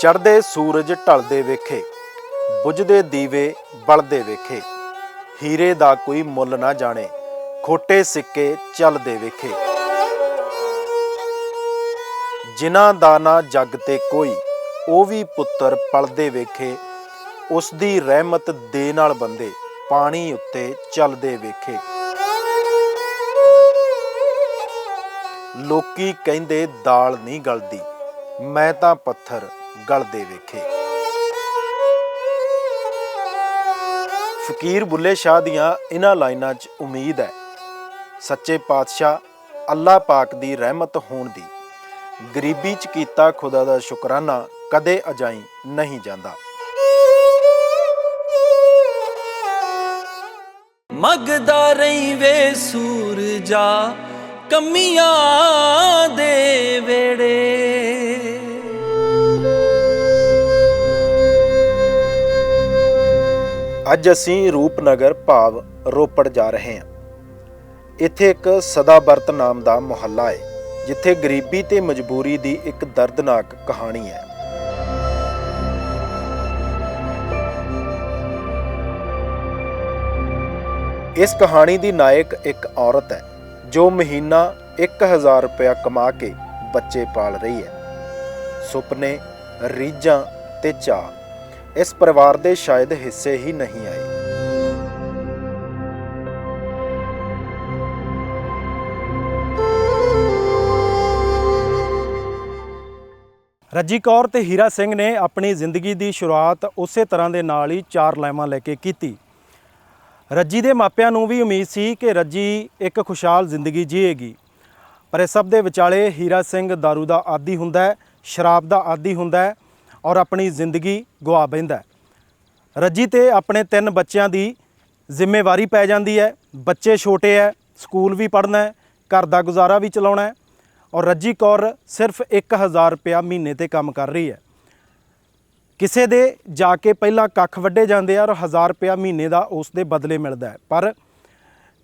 ਚੜ੍ਹਦੇ ਸੂਰਜ ਢਲਦੇ ਵੇਖੇ, ਬੁਝਦੇ ਦੀਵੇ ਬਲਦੇ ਵੇਖੇ। ਹੀਰੇ ਦਾ ਕੋਈ ਮੁੱਲ ਨਾ ਜਾਣੇ, ਖੋਟੇ ਸਿੱਕੇ ਚੱਲਦੇ ਵੇਖੇ। ਜਿਨ੍ਹਾਂ ਦਾ ਨਾ ਜੱਗ ਤੇ ਕੋਈ, ਉਹ ਵੀ ਪੁੱਤਰ ਪਲਦੇ ਵੇਖੇ। ਉਸ ਦੀ ਰਹਿਮਤ ਦੇ ਨਾਲ ਬੰਦੇ ਪਾਣੀ ਉੱਤੇ ਚੱਲਦੇ ਵੇਖੇ। ਲੋਕੀ ਕਹਿੰਦੇ ਦਾਲ ਨਹੀਂ ਗਲਦੀ, ਮੈਂ ਤਾਂ ਪੱਥਰ ਗਲਦੇ ਵੇਖੇ। ਫਕੀਰ ਬੁੱਲੇ ਸ਼ਾਹ ਦੀਆਂ ਇਹਨਾਂ ਲਾਈਨਾਂ 'ਚ ਉਮੀਦ ਹੈ। ਸੱਚੇ ਪਾਤਸ਼ਾਹ ਅੱਲਾਹ ਪਾਕ ਦੀ ਰਹਿਮਤ ਹੋਣ ਦੀ। ਗਰੀਬੀ 'ਚ ਕੀਤਾ ਖੁਦਾ ਦਾ ਸ਼ੁਕਰਾਨਾ ਕਦੇ ਅਜਾਈ ਨਹੀਂ ਜਾਂਦਾ। ਮਗਦਾ ਰਹੀ ਵੇ ਸੂਰਜਾ, ਕਮੀਆਂ ਅੱਜ ਅਸੀਂ ਰੂਪਨਗਰ ਭਾਵ ਰੋਪੜ ਜਾ ਰਹੇ ਹਾਂ। ਇੱਥੇ ਇੱਕ ਸਦਾਬਰਤ ਨਾਮ ਦਾ ਮੁਹੱਲਾ ਹੈ, ਜਿੱਥੇ ਗਰੀਬੀ ਤੇ ਮਜਬੂਰੀ ਦੀ ਇੱਕ ਦਰਦਨਾਕ ਕਹਾਣੀ ਹੈ। ਇਸ ਕਹਾਣੀ ਦੀ ਨਾਇਕ ਇੱਕ ਔਰਤ ਹੈ, ਜੋ ਮਹੀਨਾ 1000 ਰੁਪਇਆ ਕਮਾ ਕੇ ਬੱਚੇ ਪਾਲ ਰਹੀ ਹੈ। ਸੁਪਨੇ, ਰੀਝਾਂ ਤੇ ਚਾਹ ਇਸ ਪਰਿਵਾਰ ਦੇ ਸ਼ਾਇਦ ਹਿੱਸੇ ਹੀ ਨਹੀਂ ਆਏ। ਰੱਜੀ ਕੌਰ ਤੇ ਹੀਰਾ ਸਿੰਘ ਨੇ ਆਪਣੀ ਜ਼ਿੰਦਗੀ ਦੀ ਸ਼ੁਰੂਆਤ ਉਸੇ ਤਰ੍ਹਾਂ ਦੇ ਨਾਲ ਹੀ ਚਾਰ ਲਾਈਮਾਂ ਲੈ ਕੇ ਕੀਤੀ। ਰੱਜੀ ਦੇ ਮਾਪਿਆਂ ਨੂੰ ਵੀ ਉਮੀਦ ਸੀ ਕਿ ਰੱਜੀ ਇੱਕ ਖੁਸ਼ਹਾਲ ਜ਼ਿੰਦਗੀ ਜੀਏਗੀ। ਪਰ ਇਹ ਸਭ ਦੇ ਵਿਚਾਲੇ ਹੀਰਾ ਸਿੰਘ दारू ਦਾ ਆਦੀ ਹੁੰਦਾ ਹੈ, ਸ਼ਰਾਬ ਦਾ ਆਦੀ ਹੁੰਦਾ ਹੈ ਔਰ ਆਪਣੀ ਜ਼ਿੰਦਗੀ ਗਵਾ ਬੈਂਦਾ ਰੱਜੀ ਤੇ ਆਪਣੇ ਤਿੰਨ ਬੱਚਿਆਂ ਦੀ ਜ਼ਿੰਮੇਵਾਰੀ ਪੈ ਜਾਂਦੀ ਹੈ। ਬੱਚੇ ਛੋਟੇ ਹੈ, ਸਕੂਲ ਵੀ ਪੜ੍ਹਨਾ ਹੈ, ਘਰ ਦਾ ਗੁਜ਼ਾਰਾ ਵੀ ਚਲਾਉਣਾ ਹੈ ਔਰ ਰੱਜੀ ਕੌਰ ਸਿਰਫ 1000 ਰੁਪਇਆ ਮਹੀਨੇ ਤੇ ਕੰਮ ਕਰ ਰਹੀ ਹੈ। ਕਿਸੇ ਦੇ ਜਾ ਕੇ ਪਹਿਲਾਂ ਕੱਖ ਵੱਢੇ ਜਾਂਦੇ ਆ ਔਰ 1000 ਰੁਪਇਆ ਮਹੀਨੇ ਦਾ ਉਸ ਦੇ ਬਦਲੇ ਮਿਲਦਾ ਹੈ। ਪਰ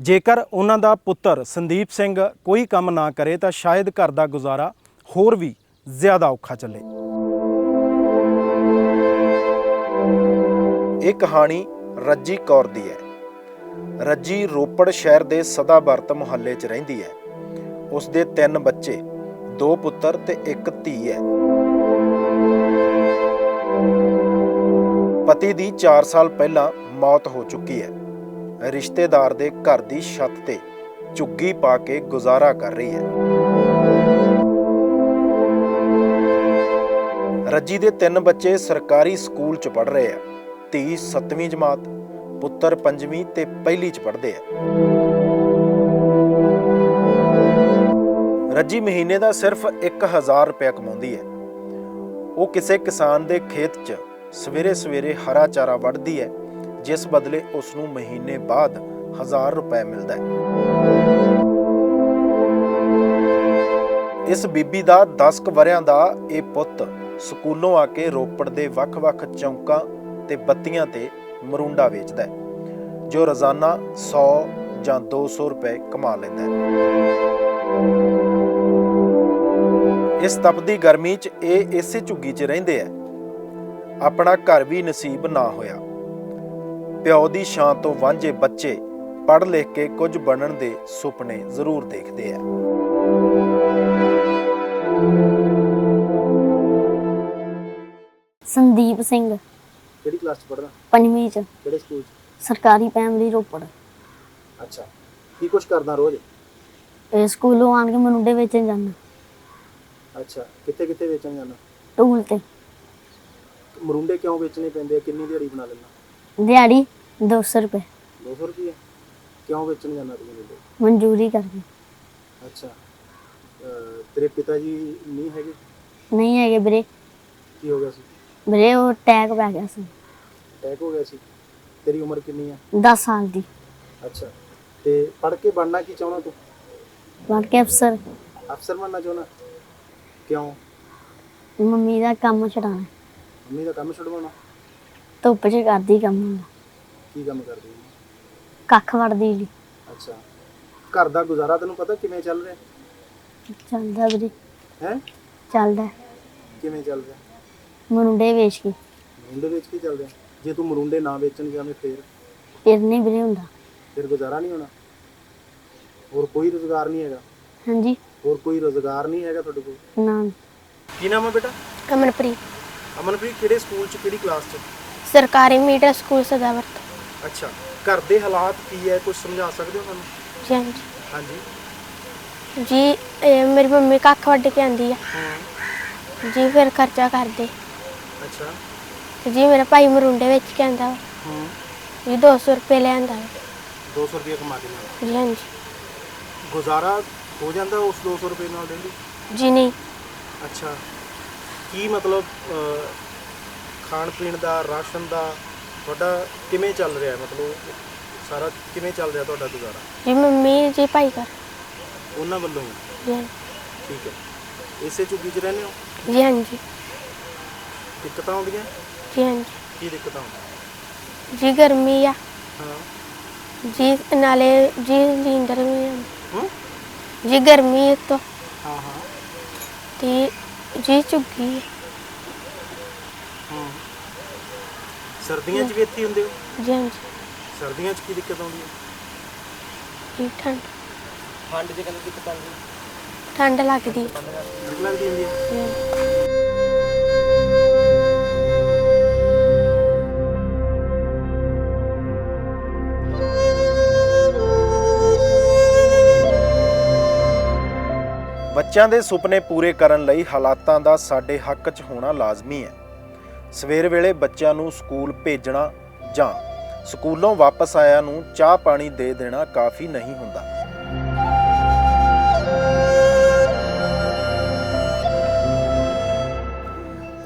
ਜੇਕਰ ਉਹਨਾਂ ਦਾ ਪੁੱਤਰ ਸੰਦੀਪ ਸਿੰਘ ਕੋਈ ਕੰਮ ਨਾ ਕਰੇ ਤਾਂ ਸ਼ਾਇਦ ਘਰ ਦਾ ਗੁਜ਼ਾਰਾ ਹੋਰ ਵੀ ਜ਼ਿਆਦਾ ਔਖਾ ਚੱਲੇ। ਇਹ ਕਹਾਣੀ ਰੱਜੀ ਕੌਰ ਦੀ ਹੈ। ਰੱਜੀ ਰੋਪੜ ਸ਼ਹਿਰ ਦੇ ਸਦਾਬਰਤ ਮੁਹੱਲੇ 'ਚ ਰਹਿੰਦੀ ਹੈ। ਉਸ ਦੇ ਤਿੰਨ ਬੱਚੇ, ਦੋ ਪੁੱਤਰ ਤੇ ਇੱਕ ਧੀ ਹੈ। ਪਤੀ ਦੀ 4 ਸਾਲ ਪਹਿਲਾਂ ਮੌਤ ਹੋ ਚੁੱਕੀ ਹੈ। ਰਿਸ਼ਤੇਦਾਰ ਦੇ ਘਰ ਦੀ ਛੱਤ ਤੇ ਝੁੱਗੀ ਪਾ ਕੇ ਗੁਜ਼ਾਰਾ ਕਰ ਰਹੀ ਹੈ। ਰੱਜੀ ਦੇ ਤਿੰਨ ਬੱਚੇ ਸਰਕਾਰੀ ਸਕੂਲ 'ਚ ਪੜ੍ਹ ਰਹੇ ਆ। ਧੀ 7ਵੀਂ ਜਮਾਤ, ਪੁੱਤਰ 5ਵੀਂ ਤੇ ਪਹਿਲੀ 'ਚ ਪੜ੍ਹਦੇ ਆ। ਰੱਜੀ ਮਹੀਨੇ ਦਾ ਸਿਰਫ 1000 ਰੁਪਏ ਕਮਾਉਂਦੀ ਹੈ। ਉਹ ਕਿਸੇ ਕਿਸਾਨ ਦੇ ਖੇਤ 'ਚ ਸਵੇਰੇ ਸਵੇਰੇ ਹਰਾ ਚਾਰਾ ਵੱਢਦੀ ਹੈ, ਜਿਸ ਬਦਲੇ ਉਸ ਨੂੰ ਮਹੀਨੇ ਬਾਅਦ 1000 ਰੁਪਏ ਮਿਲਦਾ ਹੈ। ਇਸ ਬੀਬੀ ਦਾ 10 ਕੁ ਵਰਿਆਂ ਦਾ ਇਹ ਪੁੱਤ ਸਕੂਲੋਂ ਆ ਕੇ ਰੋਪੜ ਦੇ ਵੱਖ-ਵੱਖ ਚੌਂਕਾਂ ਤੇ ਬੱਤੀਆਂ ਤੇ ਮਰੂੰਡਾ ਵੇਚਦਾ ਹੈ, ਜੋ ਰੋਜ਼ਾਨਾ 100 ਜਾਂ 200 ਰੁਪਏ ਕਮਾ ਲੈਂਦਾ ਹੈ। ਇਸ ਤਪਦੀ ਗਰਮੀ 'ਚ ਇਹ ਇਸੇ ਝੁੱਗੀ 'ਚ ਰਹਿੰਦੇ ਆ ਆਪਣਾ ਘਰ ਵੀ ਨਸੀਬ ਨਾ ਹੋਇਆ। ਪਿਓ ਦੀ ਛਾਂ ਤੋਂ ਵਾਂਝੇ ਬੱਚੇ ਪੜ੍ਹ ਲਿਖ ਕੇ ਕੁਝ ਬਣਨ ਦੇ ਸੁਪਨੇ ਜ਼ਰੂਰ ਦੇਖਦੇ ਆ ਸੰਦੀਪ ਸਿੰਘ। ਕਿਹੜੀ ਕਲਾਸ 'ਚ ਪੜ੍ਹਦਾ ਪੰਜਵੀਂ ਚ। ਕਿਹੜੇ ਸਕੂਲ 'ਚ? ਸਰਕਾਰੀ ਪ੍ਰਾਇਮਰੀ ਰੋਪੜ ਅੱਛਾ। ਕੀ ਕੁਝ ਕਰਦਾ ਰੋਜ਼? ਇਹ ਸਕੂਲੋਂ ਆਣ ਕੇ ਮਨੁੰਡੇ ਵੇਚਣ ਜਾਂਦਾ। ਅੱਛਾ। ਕਿੱਥੇ ਕਿੱਥੇ ਵੇਚਣ ਜਾਂਦਾ? ਟੂਲ ਤੇ। ਮਰੁੰਡੇ ਕਿਉਂ ਵੇਚਣੇ ਪੈਂਦੇ ਆ? ਕਿੰਨੀ ਦਿਹਾੜੀ ਬਣਾ ਲੈਂਦਾ? ਦਿਹਾੜੀ 200 ਰੁਪਏ। 200 ਰੁਪਏ ਕਿਉਂ ਵੇਚਣ ਜਾਂਦਾ ਤੂੰ ਮਰੁੰਡੇ ਮਨਜ਼ੂਰੀ ਕਰਕੇ। ਅੱਛਾ। ਅਹ ਤੇਰੇ ਪਿਤਾ ਜੀ ਨਹੀਂ ਹੈਗੇ? ਨਹੀਂ ਹੈਗੇ ਵੀਰੇ। ਕੀ ਹੋ ਗਿਆ ਸੀ? ਵੀਰੇ ਉਹ ਟੈਗ ਪੈ ਗਿਆ ਸੀ। ਅਟੈਕ ਹੋ ਗਿਆ ਸੀ। ਤੇਰੀ ਉਮਰ ਕਿੰਨੀ ਆ? 10 ਸਾਲ ਦੀ। ਅੱਛਾ। ਤੇ ਪੜ੍ਹ ਕੇ ਬਣਨਾ ਕੀ ਚਾਹੁੰਦਾ ਤੂੰ? ਬਣ ਕੇ ਅਫਸਰ। ਅਫਸਰ ਬਣਨਾ ਚਾਹੁੰਦਾ? ਕਿਉਂ? ਮੰਮੀ ਦਾ ਕੰਮ ਛਡਾਉਣਾ। ਮੰਮੀ ਦਾ ਕੰਮ ਛੁਡਵਾਉਣਾ? ਧੁੱਪ 'ਚ ਕਰਦੀ ਕੰਮ। ਹੁੰਦਾ ਕੀ ਕੰਮ ਕਰਦੀ ਹੈ ਕੱਖ ਵੜਦੀ ਜੀ ਅੱਛਾ। ਘਰ ਦਾ ਗੁਜ਼ਾਰਾ ਤੈਨੂੰ ਪਤਾ ਕਿਵੇਂ ਚੱਲ ਰਿਹਾ? ਚੱਲਦਾ ਵੀਰੇ। ਹੈ? ਚੱਲਦਾ। ਕਿਵੇਂ ਚੱਲ ਰਿਹਾ? ਮਰੁੰਡੇ ਵੇਚ ਕੇ। ਮਰੁੰਡੇ ਵੇਚ ਕੇ ਚੱਲਦੇ ਆ। ਜੇ ਤੂੰ ਮਰੁੰਡੇ ਨਾ ਵੇਚਣ ਜਾਵੇਂ ਫੇਰ? ਫਿਰ ਨਹੀਂ ਵੀਰੇ ਹੁੰਦਾ। ਫਿਰ ਗੁਜ਼ਾਰਾ ਨਹੀਂ ਹੋਣਾ? ਹੋਰ ਕੋਈ ਰੋਜ਼ਗਾਰ ਨਹੀਂ ਹੈਗਾ? ਹਾਂਜੀ। ਹੋਰ ਕੋਈ ਰੋਜ਼ਗਾਰ ਨਹੀਂ ਹੈਗਾ ਤੁਹਾਡੇ ਕੋਲ? ਨਾ। ਕੀ ਨਾਮ ਹੈ ਬੇਟਾ? ਅਮਨਪ੍ਰੀਤ ਅਮਨਪ੍ਰੀਤ ਕਿਹੜੇ ਸਕੂਲ 'ਚ ਕਿਹੜੀ ਕਲਾਸ 'ਚ? ਸਰਕਾਰੀ ਮੀਡੀਆ ਸਕੂਲ ਸਦਾਵਰਤ ਅੱਛਾ। ਘਰ ਦੇ ਹਾਲਾਤ ਕੀ ਹੈ? ਕੁਝ ਸਮਝਾ ਸਕਦੇ ਹੋ ਸਾਨੂੰ? ਜੀ ਹਾਂਜੀ। ਹਾਂਜੀ। ਜੀ ਇਹ ਮੇਰੀ ਮੰਮੀ ਕੱਖ ਵੱਢ ਕੇ ਆਂਦੀ ਆ। ਹੂੰ। ਜੀ ਫਿਰ ਖਰਚਾ ਕਰਦੇ। ਅੱਛਾ। ਤੇ ਜੀ ਮੇਰਾ ਭਾਈ ਮਰੁੰਡੇ ਵਿੱਚ ਕੇ ਆਂਦਾ ਵਾ। ਹੂੰ। ਜੀ 200 ਰੁਪਏ ਲੈ ਆਂਦਾ ਵਾ 200 ਰੁਪਏ ਕਮਾ ਕੇ ਲਿਆਉਂਦਾ। ਜੀ ਹਾਂਜੀ। ਗੁਜ਼ਾਰਾ ਹੋ ਜਾਂਦਾ ਉਸ 200 ਰੁਪਏ ਨਾਲ ਡੇਲੀ? ਜੀ ਨਹੀਂ। ਅੱਛਾ। ਕੀ ਮਤਲਬ ਅਹ, ਖਾਣ ਪੀਣ ਦਾ ਰਾਸ਼ਨ ਦਾ ਤੁਹਾਡਾ ਕਿਵੇਂ ਚੱਲ ਰਿਹਾ ਹੈ? ਮਤਲਬ ਸਾਰਾ ਕਿਵੇਂ ਚੱਲ ਰਿਹਾ ਤੁਹਾਡਾ ਗੁਜ਼ਾਰਾ? ਜੀ ਮੰਮੀ ਜੀ ਭਾਈ ਕਰ ਉਹਨਾਂ ਵੱਲੋਂ? ਹੀ ਜੀ ਹਾਂਜੀ। ਠੀਕ ਹੈ। ਇਸੇ ਝੁੱਗੀ 'ਚ ਰਹਿੰਦੇ ਹੋ? ਜੀ ਹਾਂਜੀ। ਦਿੱਕਤਾਂ ਆਉਂਦੀਆਂ? ਜੀ ਹਾਂਜੀ। ਕੀ ਦਿੱਕਤਾਂ ਆਉਂਦੀਆਂ? ਜੀ ਗਰਮੀ ਆ। ਹਾਂ। ਜੀ ਨਾਲੇ ਜੀ ਲੀਂਦਰ ਵੀ ਆ। ਹੂੰ? ਜੀ ਗਰਮੀ ਇੱਕ ਤੋਂ ਹਾਂ ਹਾਂ। ਤੇ ਜੀ ਝੁੱਗੀ ਆ। ਹੂੰ। ਸਰਦੀਆਂ 'ਚ ਵੀ ਇੱਥੇ ਹੀ ਹੁੰਦੇ ਹੋ? ਜੀ ਹਾਂਜੀ। ਸਰਦੀਆਂ 'ਚ ਕੀ ਦਿੱਕਤ ਆਉਂਦੀ ਹੈ? ਜੀ ਠੰਡ। ਠੰਡ 'ਚ ਕਹਿੰਦੇ ਦਿੱਕਤ ਆਉਂਦੀ ਹੈ? ਠੰਡ ਲੱਗਦੀ। ਆ। ਠੰਡ ਲੱਗਦੀ ਹੁੰਦੀ ਹੈ? ਜੀ ਬੱਚਿਆਂ ਦੇ ਸੁਪਨੇ ਪੂਰੇ ਕਰਨ ਲਈ ਹਾਲਾਤਾਂ ਦਾ ਸਾਡੇ ਹੱਕ 'ਚ ਹੋਣਾ ਲਾਜ਼ਮੀ ਹੈ। ਸਵੇਰ ਵੇਲੇ ਬੱਚਿਆਂ ਨੂੰ ਸਕੂਲ ਭੇਜਣਾ ਜਾਂ ਸਕੂਲੋਂ ਵਾਪਸ ਆਇਆ ਨੂੰ ਚਾਹ ਪਾਣੀ ਦੇ ਦੇਣਾ ਕਾਫੀ ਨਹੀਂ ਹੁੰਦਾ।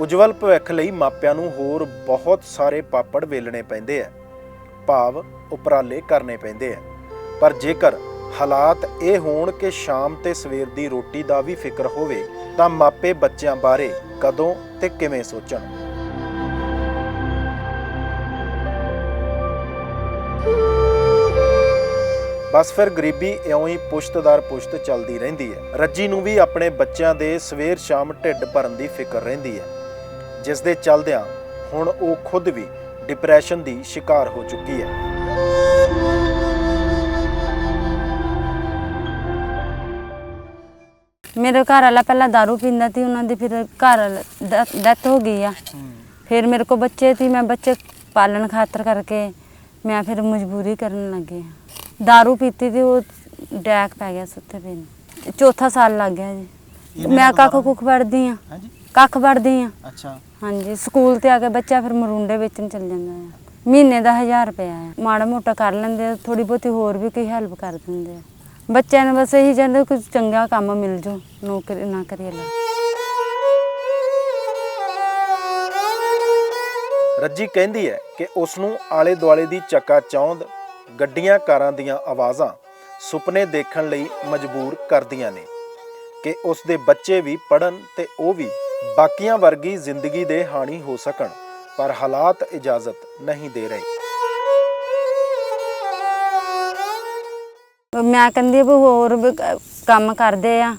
ਉਜਵਲ ਭਵਿੱਖ ਲਈ ਮਾਪਿਆਂ ਨੂੰ ਹੋਰ ਬਹੁਤ ਸਾਰੇ ਪਾਪੜ ਵੇਲਣੇ ਪੈਂਦੇ ਆ ਭਾਵ ਉਪਰਾਲੇ ਕਰਨੇ ਪੈਂਦੇ ਆ ਪਰ ਜੇਕਰ ਹਾਲਾਤ ਇਹ ਹੋਣ ਕਿ ਸ਼ਾਮ ਤੇ ਸਵੇਰ ਦੀ ਰੋਟੀ ਦਾ ਵੀ ਫਿਕਰ ਹੋਵੇ ਤਾਂ ਮਾਪੇ ਬੱਚਿਆਂ ਬਾਰੇ ਕਦੋਂ ਤੇ ਕਿਵੇਂ ਸੋਚਣ? ਬਸ ਫਿਰ ਗਰੀਬੀ ਇਉਂ ਹੀ ਪੁਸ਼ਤਦਾਰ ਪੁਸ਼ਤ ਚੱਲਦੀ ਰਹਿੰਦੀ ਹੈ। ਰੱਜੀ ਨੂੰ ਵੀ ਆਪਣੇ ਬੱਚਿਆਂ ਦੇ ਸਵੇਰ ਸ਼ਾਮ ਢਿੱਡ ਭਰਨ ਦੀ ਫਿਕਰ ਰਹਿੰਦੀ ਹੈ। ਜਿਸ ਦੇ ਚੱਲਦਿਆਂ ਹੁਣ ਉਹ ਖੁਦ ਵੀ ਡਿਪਰੈਸ਼ਨ ਦੀ ਸ਼ਿਕਾਰ ਹੋ ਚੁੱਕੀ ਹੈ। ਮੇਰੇ ਘਰ ਵਾਲਾ ਪਹਿਲਾਂ दारू ਪੀਂਦਾ ਸੀ ਉਹਨਾਂ ਦੀ ਫਿਰ ਘਰ ਡੈਥ ਹੋ ਗਈ ਆ ਫਿਰ ਮੇਰੇ ਕੋ ਬੱਚੇ ਸੀ ਮੈਂ ਬੱਚੇ ਪਾਲਣ ਖਾਤਰ ਕਰਕੇ ਮੈਂ ਫਿਰ ਮਜਬੂਰੀ ਕਰਨ ਲੱਗੇ दारू ਪੀਤੀ ਤੇ ਉਹ ਡੈਕ ਪੈ ਗਿਆ ਸੁੱਤੇ ਪਏ ਨੂੰ ਚੌਥਾ ਸਾਲ ਲੱਗ ਗਿਆ ਜੀ ਮੈਂ ਕੱਖ ਕੁੱਖ ਵੜਦੀ ਆ ਹਾਂਜੀ ਕੱਖ ਵੜਦੀ ਆ ਅੱਛਾ ਹਾਂਜੀ ਸਕੂਲ ਤੇ ਆ ਕੇ ਬੱਚਾ ਫਿਰ ਮਰੁੰਡੇ ਵੇਚਣ ਚੱਲ ਜਾਂਦਾ ਆ ਮਹੀਨੇ ਦਾ 1000 ਰੁਪਇਆ ਆ ਮਾੜਾ ਮੋਟਾ ਕਰ ਲੈਂਦੇ ਆ ਥੋੜੀ ਬਹੁਤੀ ਹੋਰ ਵੀ ਕੋਈ ਹੈਲਪ ਕਰ ਦਿੰਦੇ ਆ ਬੱਚਿਆਂ ਨੂੰ ਬਸ ਇਹੀ ਚਾਹੁੰਦੇ ਕੁਝ ਚੰਗਾ ਕੰਮ ਮਿਲ ਜੋ ਨੌਕਰੀ ਨਾ ਕਰੀਏ ਲਾ। ਰੱਜੀ ਕਹਿੰਦੀ ਹੈ ਕਿ ਉਸ ਨੂੰ ਆਲੇ ਦੁਆਲੇ ਦੀ ਚੱਕਾ ਚੌਂਦ ਗੱਡੀਆਂ ਕਾਰਾਂ ਦੀਆਂ ਆਵਾਜ਼ਾਂ ਸੁਪਨੇ ਦੇਖਣ ਲਈ ਮਜਬੂਰ ਕਰਦੀਆਂ ਨੇ ਕਿ ਉਸ ਦੇ ਬੱਚੇ ਵੀ ਪੜਨ ਤੇ ਉਹ ਵੀ ਬਾਕੀਆਂ ਵਰਗੀ ਜ਼ਿੰਦਗੀ ਦੇ ਹਾਣੀ ਹੋ ਸਕਣ, ਪਰ ਹਾਲਾਤ ਇਜਾਜ਼ਤ ਨਹੀਂ ਦੇ ਰਹੇ। ਮੈਂ ਕਹਿੰਦੀ ਵੀ ਹੋਰ ਵੀ ਕ- ਕੰਮ ਕਰਦੇ ਆ।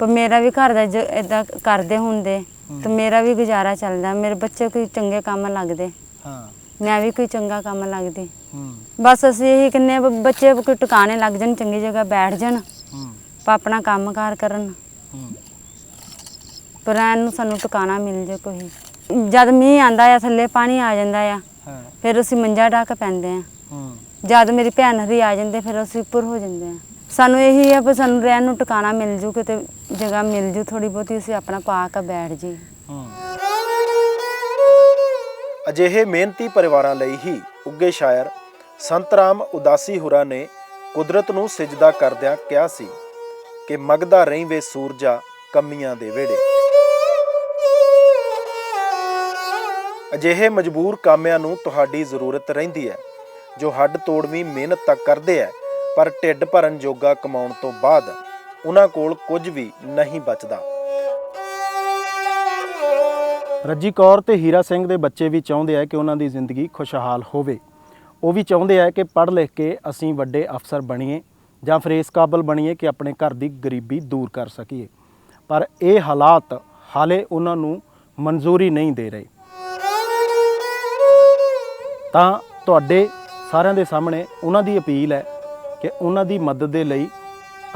ਪਰ ਮੇਰਾ ਵੀ ਘਰ ਦਾ ਇਦਾਂ ਕਰਦੇ ਹੁੰਦੇ ਤੇ ਮੇਰਾ ਵੀ ਗੁਜ਼ਾਰਾ ਚੱਲਦਾ। ਮੇਰੇ ਬੱਚੇ ਕੋਈ ਚੰਗੇ ਕੰਮ ਲੱਗਦੇ। ਹਾਂ। ਮੈਂ ਵੀ ਕੋਈ ਚੰਗਾ ਕੰਮ ਲੱਗਦੀ। ਹੂੰ। ਬਸ ਅਸੀਂ ਇਹੀ ਕਹਿੰਦੇ ਆ ਵੀ ਬੱਚੇ ਕੋਈ ਟਿਕਾਣੇ ਲੱਗ ਜਾਣ ਚੰਗੀ ਜਗ੍ਹਾ ਬੈਠ ਜਾਣ। ਹੂੰ। ਪਾ ਆਪਣਾ ਕੰਮਕਾਰ ਕਰਨ। ਹੂੰ। ਪਰ ਐਨ ਨੂੰ ਸਾਨੂੰ ਟਿਕਾਣਾ ਮਿਲ ਜੇ ਕੋਈ। ਜਦ ਮੀਂਹ ਆਂਦਾ ਆ ਥੱਲੇ ਪਾਣੀ ਆ ਜਾਂਦਾ ਆ ਹਾਂ। ਫਿਰ ਅਸੀਂ ਮੰਜਾ ਢਾ ਕੇ ਪੈਂਦੇ ਆ। ਹੂੰ। ਜਦ ਮੇਰੀ ਭੈਣ ਹਰੀ ਆ ਜਾਂਦੇ, ਫਿਰ ਅਸੀਂ ਉੱਪਰ ਹੋ ਜਾਂਦੇ ਆ ਸਾਨੂੰ ਇਹੀ ਹੈ ਵੀ ਸਾਨੂੰ ਰਹਿਣ ਨੂੰ ਟਿਕਾਣਾ ਮਿਲ ਜੂ, ਕਿਤੇ ਜਗ੍ਹਾ ਮਿਲ ਜੂ ਥੋੜੀ ਬਹੁਤੀ, ਅਸੀਂ ਆਪਣਾ ਪਾ ਕੇ ਬੈਠ ਜੀ ਅਜਿਹੇ ਮਿਹਨਤੀ ਪਰਿਵਾਰਾਂ ਲਈ ਹੀ ਉੱਗੇ ਸ਼ਾਇਰ ਸੰਤ ਰਾਮ ਉਦਾਸੀ ਹੁਰਾ ਨੇ ਕੁਦਰਤ ਨੂੰ ਸਿਜਦਾ ਕਰਦਿਆਂ ਕਿਹਾ ਸੀ ਕਿ ਮਗਦਾ ਰਹੀਂ ਵੇ ਸੂਰਜਾ ਕਮੀਆਂ ਦੇ ਵਿਹੜੇ। ਅਜਿਹੇ ਮਜਬੂਰ ਕਾਮਿਆਂ ਨੂੰ ਤੁਹਾਡੀ ਜ਼ਰੂਰਤ ਰਹਿੰਦੀ ਹੈ। ਜੋ ਹੱਡ ਤੋੜਵੀਂ ਮਿਹਨਤ ਤਾਂ ਕਰਦੇ ਹੈ ਪਰ ਢਿੱਡ ਭਰਨ ਜੋਗਾ ਕਮਾਉਣ ਤੋਂ ਬਾਅਦ ਉਹਨਾਂ ਕੋਲ ਕੁਝ ਵੀ ਨਹੀਂ ਬਚਦਾ। ਰੱਜੀ ਕੌਰ ਤੇ ਹੀਰਾ ਸਿੰਘ ਦੇ ਬੱਚੇ ਵੀ ਚਾਹੁੰਦੇ ਆ ਕਿ ਉਹਨਾਂ ਦੀ ਜ਼ਿੰਦਗੀ ਖੁਸ਼ਹਾਲ ਹੋਵੇ। ਉਹ ਵੀ ਚਾਹੁੰਦੇ ਆ ਕਿ ਪੜ੍ਹ ਲਿਖ ਕੇ ਅਸੀਂ ਵੱਡੇ ਅਫਸਰ ਬਣੀਏ ਜਾਂ ਫਿਰ ਇਸ ਕਾਬਲ ਬਣੀਏ ਕਿ ਆਪਣੇ ਘਰ ਦੀ ਗਰੀਬੀ ਦੂਰ ਕਰ ਸਕੀਏ। ਪਰ ਇਹ ਹਾਲਾਤ ਹਾਲੇ ਉਹਨਾਂ ਨੂੰ ਮਨਜ਼ੂਰੀ ਨਹੀਂ ਦੇ ਰਹੇ। ਤਾਂ ਤੁਹਾਡੇ ਸਾਰਿਆਂ ਦੇ ਸਾਹਮਣੇ ਉਹਨਾਂ ਦੀ ਅਪੀਲ ਹੈ ਕਿ ਉਹਨਾਂ ਦੀ ਮਦਦ ਦੇ ਲਈ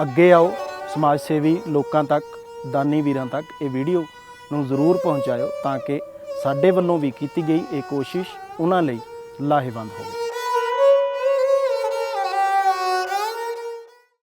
ਅੱਗੇ ਆਓ, ਸਮਾਜ ਸੇਵੀ ਲੋਕਾਂ ਤੱਕ, ਦਾਨੀ ਵੀਰਾਂ ਤੱਕ ਇਹ ਵੀਡੀਓ ਨੂੰ ਜ਼ਰੂਰ ਪਹੁੰਚਾਇਓ ਤਾਂ ਕਿ ਸਾਡੇ ਵੱਲੋਂ ਵੀ ਕੀਤੀ ਗਈ ਇਹ ਕੋਸ਼ਿਸ਼ ਉਹਨਾਂ ਲਈ ਲਾਹੇਵੰਦ ਹੋਵੇ।